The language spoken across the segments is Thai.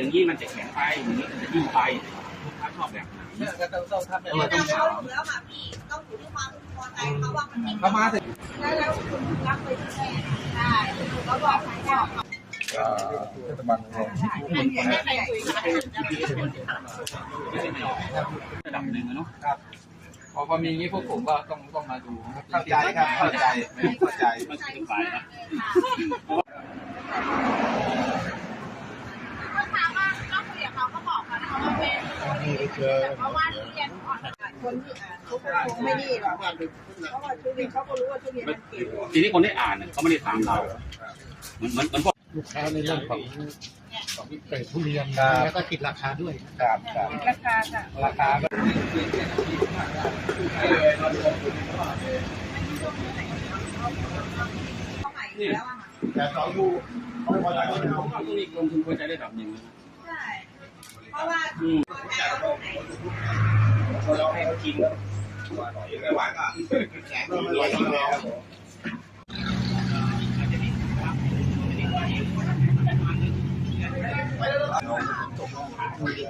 อย่างนี้มันจะแข็งไปอย่างนี้มันจะยิ่งไปลูกค้าชอบแบบไหนเนี่ยก็ต้องต้องทำอย่างเรานี้เราถูกแล้วค่ะพี่ต้องถูกด้วยความพอใจเขาว่ามันเข้ามาถึงแล้วแล้วคุณรับไปที่แม่ใช่แล้วบอกใครบอกเทศบาลของไม่ใครคุยกันระดับหนึ่งเนาะครับพอพอมีงี้พวกผมก็ต้องต้องมาดูเข้าใจครับเข้าใจเข้าใจมันคือฝ่ายนะ ก็ถามว่าก็คุยกับเขาก็บอกกันเขาว่าเป็น เพราะว่าทุเรียนอ่อนคนที่อ่านเขาคงไม่ดีหรอกเพราะว่าทุเรียนเขาก็รู้ว่าทุเรียนมันเก่งทีนี้คนได้อ่านเนี่ยเขาไม่ได้ถามเราเหมือนเหมือนเหมือนพวกลูกค้าในเรื่องของของเกรดทุเรียนแล้วก็ติดราคาด้วยครับครับราคาค่ะราคาก็เขาใหม่แล้วอะค่ะแต่ต่ออยู่เขาไม่พอใจก็ไม่เอาผมว่าพวกนี้ลงทุนควรใจระดับหนึ่งนะ ใช่ เพราะว่าพอใจเอาลูกไหนเราให้เขากินไม่ไหวก็แข็งไม่ไหวแล้ว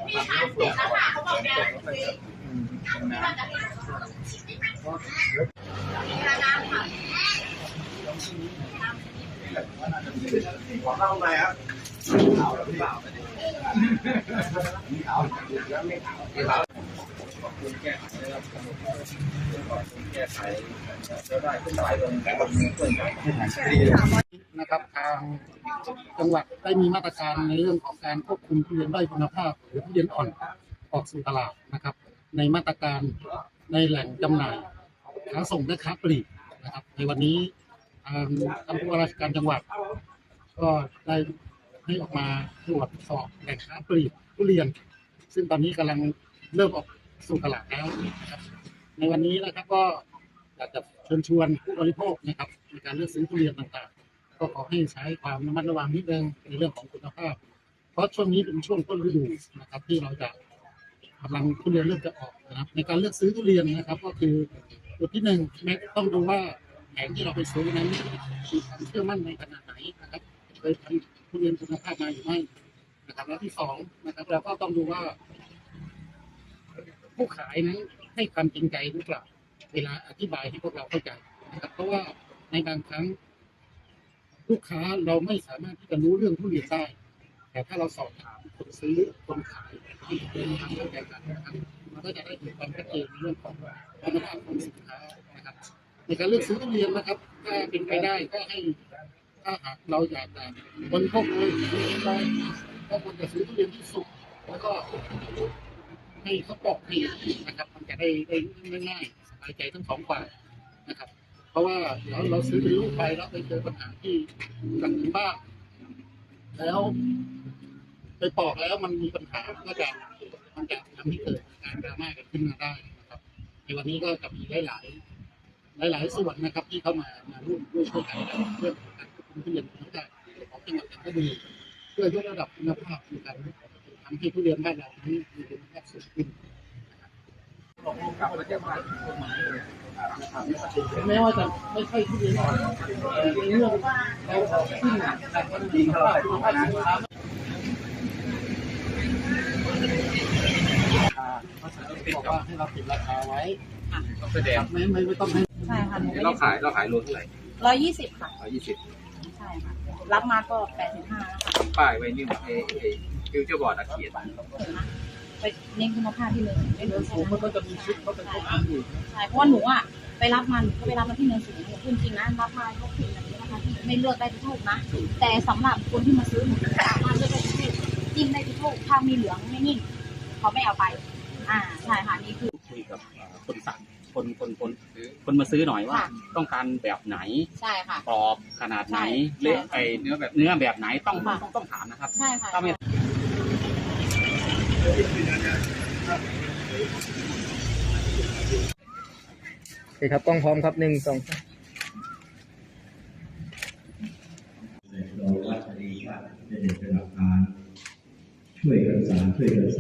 พี่ถามเสร็จแล้วค่ะเขาบอกแกคุยที่ว่าจะให้ราคาค่ะขอเข้ามาครับหรือเปล่าเอาแล้วไม่เอาไม่เอาแก้ไขนะครับ นะครับทางจังหวัดได้มีมาตรการในเรื่องของการควบคุมทุเรียนด้อยคุณภาพ หรือทุเรียนอ่อนออกสู่ตลาดนะครับ ในมาตรการในแหล่งจำหน่ายค้าส่งและค้าปลีกนะครับ ในวันนี้ทางผู้ว่าราชการจังหวัด ก็ได้ ให้ออกมาตรวจสอบแหล่งค้าปลีกทุเรียน ซึ่งตอนนี้กำลังเริ่มออกสู่ตลาดแล้วนะครับในวันนี้นะครับก็อยากจะเชิญชวนผู้บริโภคนะครับในการเลือกซื้อทุเรียนต่างๆ ก็ขอให้ใช้ความระมัดระวังนิดนึงในเรื่องของคุณภาพ เพราะช่วงนี้เป็นช่วงต้นฤดูนะครับที่เราจะกำลังทุเรียนเริ่มจะออกนะครับในการเลือกซื้อทุเรียนนะครับ ก็คือจุดที่หนึ่งแม้ต้องดูว่าแผงที่เราไปซื้อนั้นมีความเชื่อมั่นในขนาดไหนนะครับเคยทำ ทุเรียนคุณภาพมาหรือไม่นะครับและที่สองนะครับ เราก็ต้องดูว่า ผู้ขายนั้นให้ความจริงใจหรือเปล่าเวลาอธิบายให้พวกเราเข้าใจนะครับเพราะว่าในบางครั้ง ลูกค้าเราไม่สามารถที่จะรู้เรื่องทุเรียนได้ แต่ถ้าเราสอบถามคนซื้อคนขายที่เป็นทางเข้าใจกันนะครับมันก็จะได้เห็นความชัดเจนในเรื่องของคุณภาพของสินค้านะครับในการเลือกซื้อทุเรียนนะครับ ถ้าเป็นไปได้ก็ให้ ถ้าหากเราอยากจะบริโภคเลยได้ก็ควรจะซื้อทุเรียนที่สุกแล้วก็ให้เขาปอกให้นะครับ มันจะได้ได้ง่ายๆสบายใจทั้งสองฝ่ายนะครับ เพราะว่าเราเราซื้อเป็นลูกไปแล้วไปเจอปัญหาที่หลังบ้านแล้ว ไปปอกแล้วมันมีปัญหาก็จะมันจะทำให้เกิดการดราม่ากันขึ้นมาได้นะครับ ในวันนี้ก็จะมีหลาย ๆ หลาย ๆ ส่วนนะครับ ที่เข้ามามาร่วมร่วมช่วยกันเรื่องการ ทุเรียนคุณภาพของจังหวัดจันทบุรีเพื่อยกระดับคุณภาพในการทำให้ทุเรียนบ้านเรานี้มีคุณภาพสูงขึ้นกลับมาจากบ้านถึงแม้ว่าจะไม่ใช่ทุเรียนอ่อนแต่ในเรื่องเราขึ้นจากวันที่คุณภาพคุณภาพสินค้าเขาจะบอกว่าให้เราติดราคาไว้แสดงไม่ไม่ไม่ต้องให้ใช่ค่ะหนูเราขายเราขายรวมเท่าไหร่ร้อยยี่สิบค่ะร้อยยี่สิบใช่ค่ะ รับมาก็แปดสิบห้าแล้วค่ะป้ายไว้นี่เอเอฟิวเจอร์บอร์ดอะเขียนไปเน้นคุณภาพที่เลยไม่เนื้รู้อสูงมันก็จะมีชุดเขาเป็นพวกอันอยู่ใช่เพราะว่าหนูอะไปรับมาหนูก็ไปรับมาที่เนินสูงหนูพูดจริงนะรับมาก็ผิดแบบนี้นะคะที่ไม่เลือกได้ทุกลูกนะ แต่สำหรับคนที่มาซื้อหนูสามารถเลือกได้ทุกลูกจิ้มได้ทุกลูกถ้ามีเหลืองไม่นิ่งเขาไม่เอาไป อ่าใช่ค่ะนี่คือ คุยกับเอ่อคนสั่ง คนคนคนคนมาซื้อหน่อยว่า ค่ะ ต้องการแบบไหนใช่ค่ะ กรอบขนาดไหนใช่ เละไอใช่เนื้อแบบเนื้อแบบไหนต้องค่ะต้องต้องถามนะครับ ใช่ค่ะ ถ้าไม่ โอเคครับกล้องพร้อมครับหนึ่งสองเราว่าคดีว่าเป็นเป็นหลักฐานช่วยกันสารช่วยกันสาร